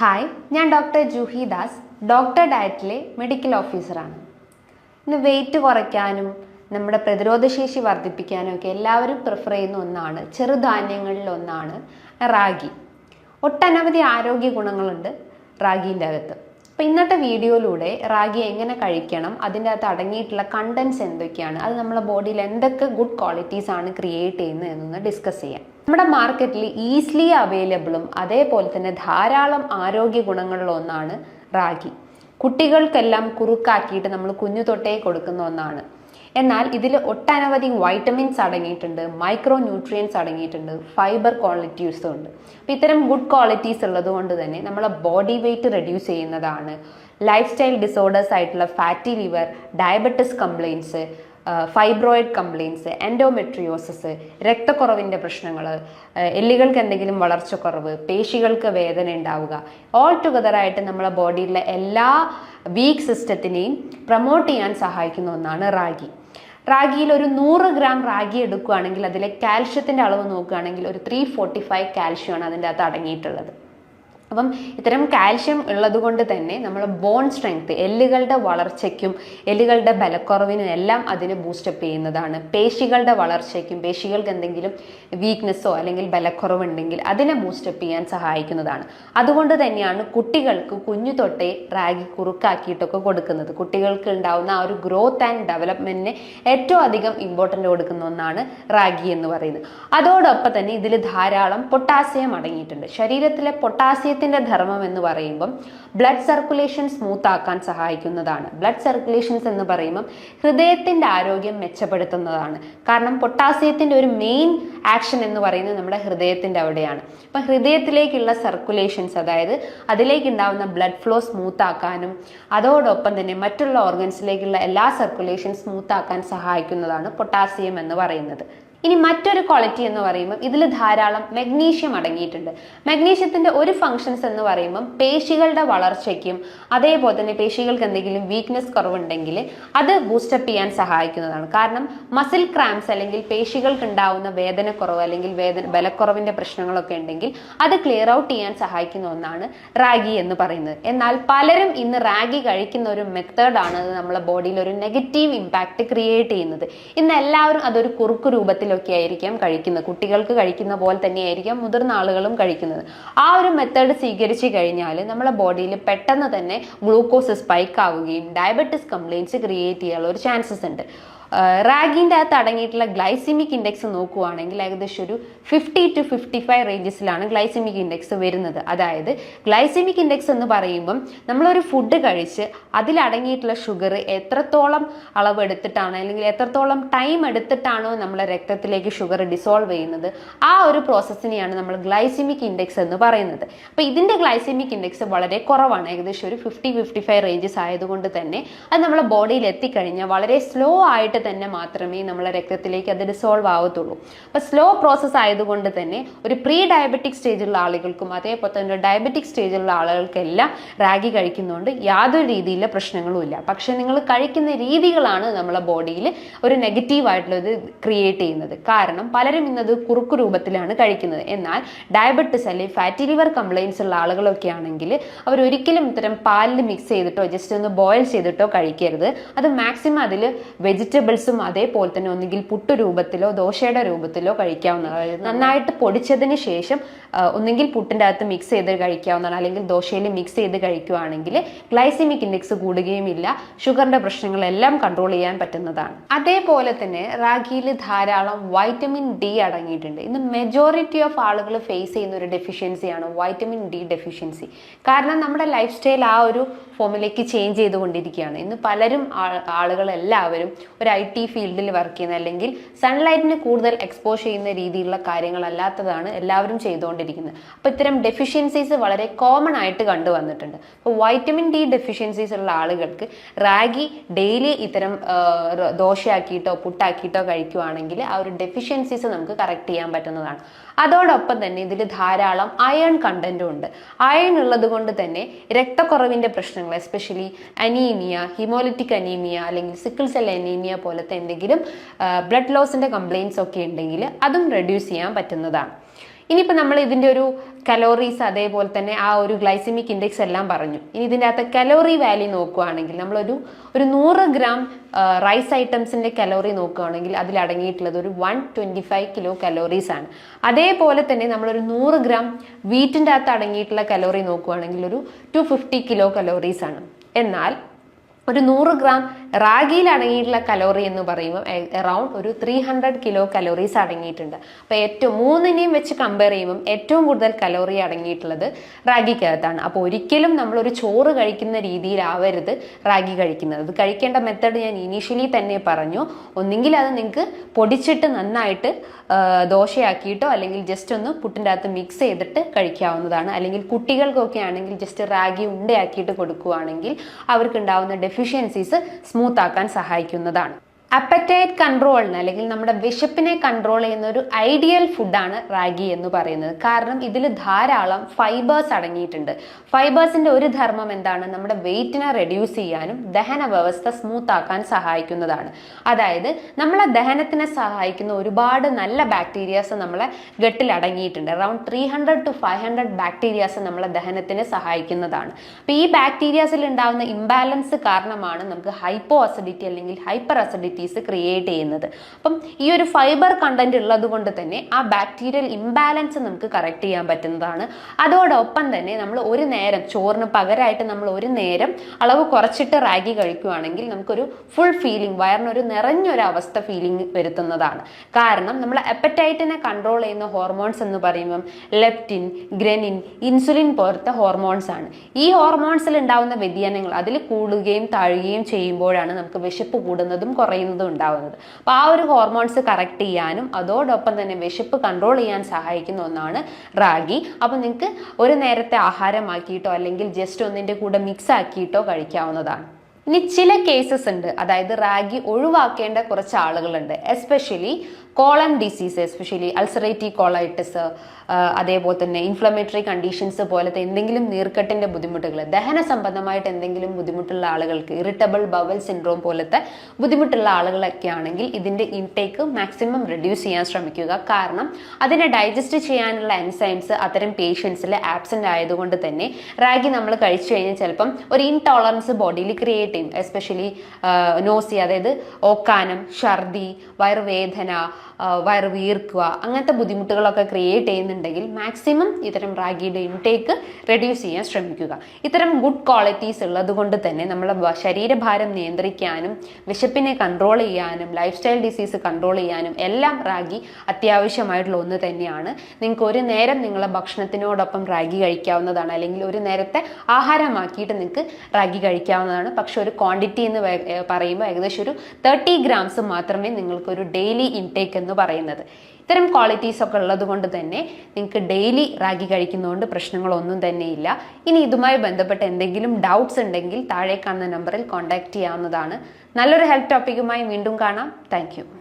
Hi ഞാൻ doctor Juhi Das. Doctor ഡയറ്റിലെ medical ഓഫീസറാണ് ഇന്ന് വെയിറ്റ് കുറയ്ക്കാനും നമ്മുടെ പ്രതിരോധശേഷി വർദ്ധിപ്പിക്കാനും ഒക്കെ എല്ലാവരും പ്രിഫർ ചെയ്യുന്ന ഒന്നാണ് ചെറുധാന്യങ്ങളിൽ ഒന്നാണ് റാഗി. ഒട്ടനവധി ആരോഗ്യ ഗുണങ്ങളുണ്ട് റാഗിന്റെ അകത്ത്. അപ്പോൾ ഇന്നത്തെ വീഡിയോയിലൂടെ റാഗി എങ്ങനെ കഴിക്കണം അതിന്റെ അകത്ത് അടങ്ങിയിട്ടുള്ള കണ്ടൻസ് എന്തൊക്കെയാണ് അത് നമ്മുടെ ബോഡിയിൽ എന്തൊക്കെ ഗുഡ് ക്വാളിറ്റീസ് ആണ് ക്രിയേറ്റ് ചെയ്യുന്നത് എന്നൊന്ന് ഡിസ്കസ് ചെയ്യാം. നമ്മുടെ മാർക്കറ്റിൽ ഈസിലി അവൈലബിളും അതേപോലെ തന്നെ ധാരാളം ആരോഗ്യ ഗുണങ്ങളുള്ള ഒന്നാണ് റാഗി. കുട്ടികൾക്കെല്ലാം കുറുക്കാക്കിയിട്ട് നമ്മൾ കുഞ്ഞു തൊട്ടേ കൊടുക്കുന്ന ഒന്നാണ്. എന്നാൽ ഇതിൽ ഒട്ടനവധി വൈറ്റമിൻസ് അടങ്ങിയിട്ടുണ്ട് മൈക്രോ ന്യൂട്രിയൻസ് അടങ്ങിയിട്ടുണ്ട് ഫൈബർ ക്വാളിറ്റീസും ഉണ്ട്. അപ്പോൾ ഇത്തരം ഗുഡ് ക്വാളിറ്റീസ് ഉള്ളത് കൊണ്ട് തന്നെ നമ്മളെ ബോഡി വെയിറ്റ് റെഡ്യൂസ് ചെയ്യുന്നതാണ്. ലൈഫ് സ്റ്റൈൽ ഡിസോർഡേഴ്സ് ആയിട്ടുള്ള fatty liver diabetes complaints fibroid complaints endometriosis രക്തക്കുറവിന്റെ പ്രശ്നങ്ങൾ എല്ലുകൾക്ക് എന്തെങ്കിലും വളർച്ചക്കുറവ് പേശികൾക്ക് വേദന ഉണ്ടാവുക. ഓൾ ടുഗദറായിട്ട് നമ്മളെ ബോഡിയിലെ എല്ലാ വീക്ക് സിസ്റ്റത്തിനെയും പ്രൊമോട്ട് ചെയ്യാൻ സഹായിക്കുന്ന ഒന്നാണ് റാഗി. റാഗിയിൽ ഒരു നൂറ് ഗ്രാം റാഗി എടുക്കുകയാണെങ്കിൽ അതിലെ കാൽഷ്യത്തിന്റെ അളവ് നോക്കുകയാണെങ്കിൽ ഒരു ത്രീ ഫോർട്ടി ഫൈവ് കാൽഷ്യമാണ് അതിന്റെ അകത്ത് അടങ്ങിയിട്ടുള്ളത്. അപ്പം ഇത്തരം കാൽഷ്യം ഉള്ളത് കൊണ്ട് തന്നെ നമ്മൾ ബോൺ സ്ട്രെങ്ത് എല്ലുകളുടെ വളർച്ചയ്ക്കും എല്ലുകളുടെ ബലക്കുറവിനും എല്ലാം അതിന് ബൂസ്റ്റപ്പ് ചെയ്യുന്നതാണ്. പേശികളുടെ വളർച്ചയ്ക്കും പേശികൾക്ക് എന്തെങ്കിലും വീക്ക്നെസ്സോ അല്ലെങ്കിൽ ബലക്കുറവുണ്ടെങ്കിൽ അതിനെ ബൂസ്റ്റപ്പ് ചെയ്യാൻ സഹായിക്കുന്നതാണ്. അതുകൊണ്ട് തന്നെയാണ് കുട്ടികൾക്ക് കുഞ്ഞു തൊട്ടേ റാഗി കുറുക്കാക്കിയിട്ടൊക്കെ കൊടുക്കുന്നത്. കുട്ടികൾക്ക് ഉണ്ടാവുന്ന ആ ഒരു ഗ്രോത്ത് ആൻഡ് ഡെവലപ്മെന്റിന് ഏറ്റവും അധികം ഇമ്പോർട്ടന്റ് കൊടുക്കുന്ന ഒന്നാണ് റാഗി എന്ന് പറയുന്നത്. അതോടൊപ്പം തന്നെ ഇതിൽ ധാരാളം പൊട്ടാസ്യം അടങ്ങിയിട്ടുണ്ട്. ശരീരത്തിലെ പൊട്ടാസ്യം ഹൃദയത്തിന്റെ ധർമ്മം എന്ന് പറയുമ്പം ബ്ലഡ് സർക്കുലേഷൻ സ്മൂത്ത് ആക്കാൻ സഹായിക്കുന്നതാണ്. ബ്ലഡ് സർക്കുലേഷൻസ് എന്ന് പറയുമ്പം ഹൃദയത്തിന്റെ ആരോഗ്യം മെച്ചപ്പെടുത്തുന്നതാണ്. കാരണം പൊട്ടാസ്യത്തിന്റെ ഒരു മെയിൻ ആക്ഷൻ എന്ന് പറയുന്നത് നമ്മുടെ ഹൃദയത്തിന്റെ അവിടെയാണ്. അപ്പം ഹൃദയത്തിലേക്കുള്ള സർക്കുലേഷൻസ് അതായത് അതിലേക്കുണ്ടാവുന്ന ബ്ലഡ് ഫ്ലോ സ്മൂത്ത് ആക്കാനും അതോടൊപ്പം തന്നെ മറ്റുള്ള ഓർഗൻസിലേക്കുള്ള എല്ലാ സർക്കുലേഷൻ സ്മൂത്ത് ആക്കാൻ സഹായിക്കുന്നതാണ് പൊട്ടാസ്യം എന്ന് പറയുന്നത്. ഇനി മറ്റൊരു ക്വാളിറ്റി എന്ന് പറയുമ്പോൾ ഇതിൽ ധാരാളം മഗ്നീഷ്യം അടങ്ങിയിട്ടുണ്ട്. മഗ്നീഷ്യത്തിന്റെ ഒരു ഫങ്ഷൻസ് എന്ന് പറയുമ്പം പേശികളുടെ വളർച്ചയ്ക്കും അതേപോലെ തന്നെ പേശികൾക്ക് എന്തെങ്കിലും വീക്ക്നെസ് കുറവുണ്ടെങ്കിൽ അത് ബൂസ്റ്റപ്പ് ചെയ്യാൻ സഹായിക്കുന്നതാണ്. കാരണം മസിൽ ക്രാംസ് അല്ലെങ്കിൽ പേശികൾക്ക് ഉണ്ടാവുന്ന വേദനക്കുറവ് അല്ലെങ്കിൽ വേദന ബലക്കുറവിന്റെ പ്രശ്നങ്ങളൊക്കെ ഉണ്ടെങ്കിൽ അത് ക്ലിയർ ഔട്ട് ചെയ്യാൻ സഹായിക്കുന്ന ഒന്നാണ് റാഗി എന്ന് പറയുന്നത്. എന്നാൽ പലരും ഇന്ന് റാഗി കഴിക്കുന്ന ഒരു മെത്തേഡാണ് നമ്മളെ ബോഡിയിൽ ഒരു നെഗറ്റീവ് ഇമ്പാക്റ്റ് ക്രിയേറ്റ് ചെയ്യുന്നത്. ഇന്ന് എല്ലാവരും അതൊരു കുറുക്ക് രൂപത്തിൽ ഒക്കെ ആയിരിക്കാം കഴിക്കുന്നത്. കുട്ടികൾക്ക് കഴിക്കുന്ന പോലെ തന്നെയായിരിക്കാം മുതിർന്ന ആളുകളും കഴിക്കുന്നത്. ആ ഒരു മെത്തേഡ് സ്വീകരിച്ചു കഴിഞ്ഞാൽ നമ്മളെ ബോഡിയിൽ പെട്ടെന്ന് തന്നെ ഗ്ലൂക്കോസ് സ്പൈക്ക് ആവുകയും ഡയബറ്റിസ് കംപ്ലയിൻസ് ക്രിയേറ്റ് ചെയ്യാനുള്ള ഒരു ചാൻസസ് ഉണ്ട്. റാഗിന്റെ അകത്ത് അടങ്ങിയിട്ടുള്ള ഗ്ലൈസിമിക് ഇൻഡെക്സ് നോക്കുവാണെങ്കിൽ ഏകദേശം ഒരു ഫിഫ്റ്റി ടു ഫിഫ്റ്റി ഫൈവ് റേഞ്ചസിലാണ് ഗ്ലൈസിമിക് ഇൻഡെക്സ് വരുന്നത്. അതായത് ഗ്ലൈസിമിക് ഇൻഡെക്സ് എന്ന് പറയുമ്പം നമ്മളൊരു ഫുഡ് കഴിച്ച് അതിലടങ്ങിയിട്ടുള്ള ഷുഗർ എത്രത്തോളം അളവ് എടുത്തിട്ടാണ് അല്ലെങ്കിൽ എത്രത്തോളം ടൈം എടുത്തിട്ടാണോ നമ്മുടെ രക്തത്തിലേക്ക് ഷുഗർ ഡിസോൾവ് ചെയ്യുന്നത്? ആ ഒരു പ്രോസസ്സിനെയാണ് നമ്മൾ ഗ്ലൈസിമിക് ഇൻഡെക്സ് എന്ന് പറയുന്നത്. അപ്പോൾ ഇതിന്റെ ഗ്ലൈസിമിക് ഇൻഡെക്സ് വളരെ കുറവാണ്. ഏകദേശം ഒരു ഫിഫ്റ്റി ഫിഫ്റ്റി ഫൈവ് റേഞ്ചസ് ആയതുകൊണ്ട് തന്നെ അത് നമ്മളെ ബോഡിയിൽ എത്തിക്കഴിഞ്ഞാൽ വളരെ സ്ലോ ആയിട്ട് തന്നെ മാത്രമേ നമ്മളെ രക്തത്തിലേക്ക് അത് ഡിസോൾവ് ആവത്തുള്ളൂ. അപ്പോൾ സ്ലോ പ്രോസസ് ആയതുകൊണ്ട് തന്നെ ഒരു പ്രീ ഡയബറ്റിക് സ്റ്റേജിലുള്ള ആളുകൾക്കും അതേപോലെ തന്നെ ഡയബറ്റിക് സ്റ്റേജിലുള്ള ആളുകൾക്കെല്ലാം റാഗി കഴിക്കുന്നതുകൊണ്ട് യാതൊരു രീതിയിലുള്ള പ്രശ്നങ്ങളും ഇല്ല. പക്ഷേ നിങ്ങൾ കഴിക്കുന്ന രീതികളാണ് നമ്മളെ ബോഡിയിൽ ഒരു നെഗറ്റീവ് ആയിട്ടുള്ളത് ക്രിയേറ്റ് ചെയ്യുന്നത്. കാരണം പലരും ഇന്നത് കുറുക്കു രൂപത്തിലാണ് കഴിക്കുന്നത്. എന്നാൽ ഡയബറ്റിസ് അല്ലെങ്കിൽ ഫാറ്റി ലിവർ കംപ്ലയിൻസ് ഉള്ള ആളുകളൊക്കെ ആണെങ്കിൽ അവർ ഒരിക്കലും ഇത്തരം പാലിൽ മിക്സ് ചെയ്തിട്ടോ ജസ്റ്റ് ഒന്ന് ബോയിൽ ചെയ്തിട്ടോ കഴിക്കരുത്. അത് മാക്സിമം അതിൽ വെജിറ്റബിൾ വെജിറ്റബിൾസും അതേപോലെ തന്നെ ഒന്നുകിൽ പുട്ട് രൂപത്തിലോ ദോശയുടെ രൂപത്തിലോ കഴിക്കാവുന്നതാണ് നന്നായിട്ട് പൊടിച്ചതിന് ശേഷം ഒന്നുകിൽ പുട്ടിന്റെ അകത്ത് മിക്സ് ചെയ്ത് കഴിക്കാവുന്നതാണ്. അല്ലെങ്കിൽ ദോശയിൽ മിക്സ് ചെയ്ത് കഴിക്കുകയാണെങ്കിൽ ഗ്ലൈസിമിക് ഇൻഡെക്സ് കൂടുകയും ഇല്ല ഷുഗറിന്റെ പ്രശ്നങ്ങളെല്ലാം കൺട്രോൾ ചെയ്യാൻ പറ്റുന്നതാണ്. അതേപോലെ തന്നെ റാഗിയിൽ ധാരാളം വൈറ്റമിൻ ഡി അടങ്ങിയിട്ടുണ്ട്. ഇന്ന് മെജോറിറ്റി ഓഫ് ആളുകൾ ഫേസ് ചെയ്യുന്ന ഒരു ഡെഫിഷ്യൻസിയാണ് വൈറ്റമിൻ ഡി ഡെഫിഷ്യൻസി കാരണം നമ്മുടെ ലൈഫ് സ്റ്റൈൽ ആ ഒരു ഫോമിലേക്ക് ചേഞ്ച് ചെയ്തുകൊണ്ടിരിക്കുകയാണ്. ഇന്ന് പലരും ആളുകൾ എല്ലാവരും ഒരു ഐ ടി ഫീൽഡിൽ വർക്ക് ചെയ്യുന്ന അല്ലെങ്കിൽ സൺലൈറ്റിന് കൂടുതൽ എക്സ്പോസ് ചെയ്യുന്ന രീതിയിലുള്ള കാര്യങ്ങളല്ലാത്തതാണ് എല്ലാവരും ചെയ്തുകൊണ്ടിരിക്കുന്നത്. അപ്പോൾ ഇത്തരം ഡെഫിഷ്യൻസീസ് വളരെ കോമൺ ആയിട്ട് കണ്ടുവന്നിട്ടുണ്ട്. അപ്പോൾ വൈറ്റമിൻ ഡി ഡെഫിഷ്യൻസീസ് ഉള്ള ആളുകൾക്ക് റാഗി ഡെയിലി ഇത്തരം ദോശയാക്കിയിട്ടോ പുട്ടാക്കിയിട്ടോ കഴിക്കുവാണെങ്കിൽ ആ ഒരു ഡെഫിഷ്യൻസീസ് നമുക്ക് കറക്റ്റ് ചെയ്യാൻ പറ്റുന്നതാണ്. അതോടൊപ്പം തന്നെ ഇതിൽ ധാരാളം അയൺ കണ്ടന്റും ഉണ്ട്. അയൺ ഉള്ളത് കൊണ്ട് തന്നെ രക്തക്കുറവിന്റെ പ്രശ്നങ്ങൾ എസ്പെഷ്യലി അനീമിയ ഹിമോലിറ്റിക് അനീമിയ അല്ലെങ്കിൽ സിക്കിൾ സെൽ അനീമിയ പോലത്തെ എന്തെങ്കിലും ബ്ലഡ് ലോസിന്റെ കംപ്ലയിൻസ് ഒക്കെ ഉണ്ടെങ്കിൽ അതും റെഡ്യൂസ് ചെയ്യാൻ പറ്റുന്നതാണ്. ഇനിയിപ്പോൾ നമ്മൾ ഇതിന്റെ ഒരു കലോറീസ് അതേപോലെ തന്നെ ആ ഒരു ഗ്ലൈസിമിക് ഇൻഡെക്സ് എല്ലാം പറഞ്ഞു. ഇനി ഇതിന്റെ അകത്ത് കലോറി വാല്യൂ നോക്കുകയാണെങ്കിൽ നമ്മളൊരു ഒരു നൂറ് ഗ്രാം റൈസ് ഐറ്റംസിന്റെ കലോറി നോക്കുകയാണെങ്കിൽ അതിൽ അടങ്ങിയിട്ടുള്ളത് ഒരു one twenty five kilo calories ആണ്. അതേപോലെ തന്നെ നമ്മളൊരു നൂറ് ഗ്രാം വീറ്റിന്റെ അകത്ത് അടങ്ങിയിട്ടുള്ള കലോറി നോക്കുകയാണെങ്കിൽ ഒരു ടു ഫിഫ്റ്റി കിലോ കലോറീസ് ആണ്. എന്നാൽ ഒരു നൂറ് ഗ്രാം റാഗിയിൽ അടങ്ങിയിട്ടുള്ള കലോറി എന്ന് പറയുമ്പോൾ എറൗണ്ട് ഒരു ത്രീ ഹൺഡ്രഡ് കിലോ കലോറീസ് അടങ്ങിയിട്ടുണ്ട്. അപ്പോൾ ഏറ്റവും മൂന്നിനെയും വെച്ച് കമ്പയർ ചെയ്യുമ്പം ഏറ്റവും കൂടുതൽ കലോറി അടങ്ങിയിട്ടുള്ളത് റാഗിക്കകത്താണ്. അപ്പോൾ ഒരിക്കലും നമ്മളൊരു ചോറ് കഴിക്കുന്ന രീതിയിലാവരുത് റാഗി കഴിക്കുന്നത്. അത് കഴിക്കേണ്ട മെത്തേഡ് ഞാൻ ഇനീഷ്യലി തന്നെ പറഞ്ഞു. ഒന്നെങ്കിൽ അത് നിങ്ങൾക്ക് പൊടിച്ചിട്ട് നന്നായിട്ട് ദോശയാക്കിയിട്ടോ അല്ലെങ്കിൽ ജസ്റ്റ് ഒന്ന് പുട്ടിന്റെ അകത്ത് മിക്സ് ചെയ്തിട്ട് കഴിക്കാവുന്നതാണ്. അല്ലെങ്കിൽ കുട്ടികൾക്കൊക്കെ ആണെങ്കിൽ ജസ്റ്റ് റാഗി ഉണ്ടയാക്കിയിട്ട് കൊടുക്കുകയാണെങ്കിൽ അവർക്ക് ഉണ്ടാവുന്ന ഡെഫിഷ്യൻസീസ് സ്മൂത്ത് ആക്കാൻ സഹായിക്കുന്നതാണ്. അപ്പറ്റൈറ്റ് കൺട്രോളിന് അല്ലെങ്കിൽ നമ്മുടെ വിശപ്പിനെ കൺട്രോൾ ചെയ്യുന്ന ഒരു ഐഡിയൽ ഫുഡാണ് റാഗി എന്ന് പറയുന്നത്. കാരണം ഇതിൽ ധാരാളം ഫൈബേഴ്സ് അടങ്ങിയിട്ടുണ്ട്. ഫൈബേഴ്സിന്റെ ഒരു ധർമ്മം എന്താണ്? നമ്മുടെ വെയിറ്റിനെ റെഡ്യൂസ് ചെയ്യാനും ദഹന വ്യവസ്ഥ സ്മൂത്ത് ആക്കാൻ സഹായിക്കുന്നതാണ്. അതായത് നമ്മളെ ദഹനത്തിനെ സഹായിക്കുന്ന ഒരുപാട് നല്ല ബാക്ടീരിയാസ് നമ്മളെ ഗട്ടിൽ അടങ്ങിയിട്ടുണ്ട്. Around three hundred to five hundred bacterias നമ്മളെ ദഹനത്തിനെ സഹായിക്കുന്നതാണ്. അപ്പോൾ ഈ ബാക്ടീരിയാസിൽ ഉണ്ടാകുന്ന ഇംബാലൻസ് കാരണമാണ് നമുക്ക് ഹൈപ്പോ അസിഡിറ്റി അല്ലെങ്കിൽ ഹൈപ്പർ അസിഡിറ്റീസ് ക്രിയേറ്റ് ചെയ്യുന്നത്. അപ്പം ഈ ഒരു ഫൈബർ കണ്ടന്റ് ഉള്ളത് കൊണ്ട് തന്നെ ആ ബാക്ടീരിയൽ ഇംബാലൻസ് നമുക്ക് കറക്റ്റ് ചെയ്യാൻ പറ്റുന്നതാണ്. അതോടൊപ്പം തന്നെ നമ്മൾ ഒരു നേരം ചോറിന് പകരമായിട്ട് നമ്മൾ ഒരു നേരം അളവ് കുറച്ചിട്ട് റാഗി കഴിക്കുകയാണെങ്കിൽ നമുക്കൊരു ഫുൾ ഫീലിംഗ് വയറിനൊരു നിറഞ്ഞൊരു അവസ്ഥ ഫീലിംഗ് വരുത്തുന്നതാണ്. കാരണം നമ്മൾ അപ്പറ്റൈറ്റിനെ കൺട്രോൾ ചെയ്യുന്ന ഹോർമോൺസ് എന്ന് പറയുമ്പം ലെപ്റ്റിൻ ഗ്രനിൻ ഇൻസുലിൻ പോലത്തെ ഹോർമോൺസ് ആണ്. ഈ ഹോർമോൺസിൽ ഉണ്ടാവുന്ന വ്യതിയാനങ്ങൾ അതിൽ കൂടുകയും താഴുകയും ചെയ്യുമ്പോഴാണ് നമുക്ക് വിശപ്പ് കൂടുന്നതും കുറയുന്നതും ഉണ്ടാവുന്നത്. അപ്പോൾ ആ ഒരു ഹോർമോൺസ് കറക്റ്റ് ചെയ്യാനും അതോടൊപ്പം തന്നെ വിശപ്പ് കൺട്രോൾ ചെയ്യാൻ സഹായിക്കുന്ന ഒന്നാണ് റാഗി. അപ്പോൾ നിങ്ങൾക്ക് ഒരു നേരത്തെ ആഹാരമാക്കിയിട്ടോ അല്ലെങ്കിൽ ജസ്റ്റ് ഒന്നിന്റെ കൂടെ മിക്സ് ആക്കിയിട്ടോ കഴിക്കാവുന്നതാണ്. ഇനി ചില കേസസ് ഉണ്ട്. അതായത് റാഗി ഒഴിവാക്കേണ്ട കുറച്ച് ആളുകളുണ്ട്. Especially colon disease especially ulcerative colitis അതേപോലെ തന്നെ ഇൻഫ്ലമേറ്ററി കണ്ടീഷൻസ് പോലത്തെ എന്തെങ്കിലും നീർക്കെട്ടിന്റെ ബുദ്ധിമുട്ടുകൾ ദഹന സംബന്ധമായിട്ട് എന്തെങ്കിലും ബുദ്ധിമുട്ടുള്ള ആളുകൾക്ക് ഇറിറ്റബിൾ ബവൽ സിൻഡ്രോം പോലത്തെ ബുദ്ധിമുട്ടുള്ള ആളുകളൊക്കെ ആണെങ്കിൽ ഇതിന്റെ ഇൻടേക്ക് മാക്സിമം റെഡ്യൂസ് ചെയ്യാൻ ശ്രമിക്കുക. കാരണം അതിനെ ഡൈജസ്റ്റ് ചെയ്യാനുള്ള എൻസൈംസ് അത്തരം പേഷ്യൻസിൽ ആബ്സെന്റ് ആയതുകൊണ്ട് തന്നെ റാഗി നമ്മൾ കഴിച്ചു കഴിഞ്ഞാൽ ചിലപ്പം ഒരു ഇൻടോളറൻസ് ബോഡിയിൽ ക്രിയേറ്റ് ചെയ്യും എസ്പെഷ്യലി നോസി അതായത് ഓക്കാനം ഛർദി വയറുവേദന ആ, വയറ് വീർക്കുക അങ്ങനത്തെ ബുദ്ധിമുട്ടുകളൊക്കെ ക്രിയേറ്റ് ചെയ്യുന്നുണ്ടെങ്കിൽ മാക്സിമം ഇത്തരം റാഗിയുടെ ഇൻടേക്ക് റെഡ്യൂസ് ചെയ്യാൻ ശ്രമിക്കുക. ഇത്തരം ഗുഡ് ക്വാളിറ്റീസ് ഉള്ളതുകൊണ്ട് തന്നെ നമ്മളെ ശരീരഭാരം നിയന്ത്രിക്കാനും വിശപ്പിനെ കൺട്രോൾ ചെയ്യാനും ലൈഫ് സ്റ്റൈൽ ഡിസീസ് കൺട്രോൾ ചെയ്യാനും എല്ലാം റാഗി അത്യാവശ്യമായിട്ടുള്ള ഒന്ന് തന്നെയാണ്. നിങ്ങൾക്ക് ഒരു നേരം നിങ്ങളെ ഭക്ഷണത്തിനോടൊപ്പം റാഗി കഴിക്കാവുന്നതാണ്. അല്ലെങ്കിൽ ഒരു നേരത്തെ ആഹാരമാക്കിയിട്ട് നിങ്ങൾക്ക് റാഗി കഴിക്കാവുന്നതാണ്. പക്ഷെ ഒരു ക്വാണ്ടിറ്റി എന്ന് പറയുമ്പോൾ ഏകദേശം ഒരു തേർട്ടി ഗ്രാംസ് മാത്രമേ നിങ്ങൾക്കൊരു ഡെയിലി ഇൻടേക്ക് എന്ന് പറയുന്നത്. ഇത്തരം ക്വാളിറ്റീസ് ഒക്കെ ഉള്ളത് കൊണ്ട് തന്നെ നിങ്ങൾക്ക് ഡെയിലി റാഗി കഴിക്കുന്നതുകൊണ്ട് പ്രശ്നങ്ങളൊന്നും തന്നെയില്ല ഇനി ഇതുമായി ബന്ധപ്പെട്ട് എന്തെങ്കിലും ഡൗട്ട്സ് ഉണ്ടെങ്കിൽ താഴെ കാണുന്ന നമ്പറിൽ കോൺടാക്ട് ചെയ്യാവുന്നതാണ്. നല്ലൊരു ഹെൽത്ത് ടോപ്പിക്കുമായി വീണ്ടും കാണാം. താങ്ക്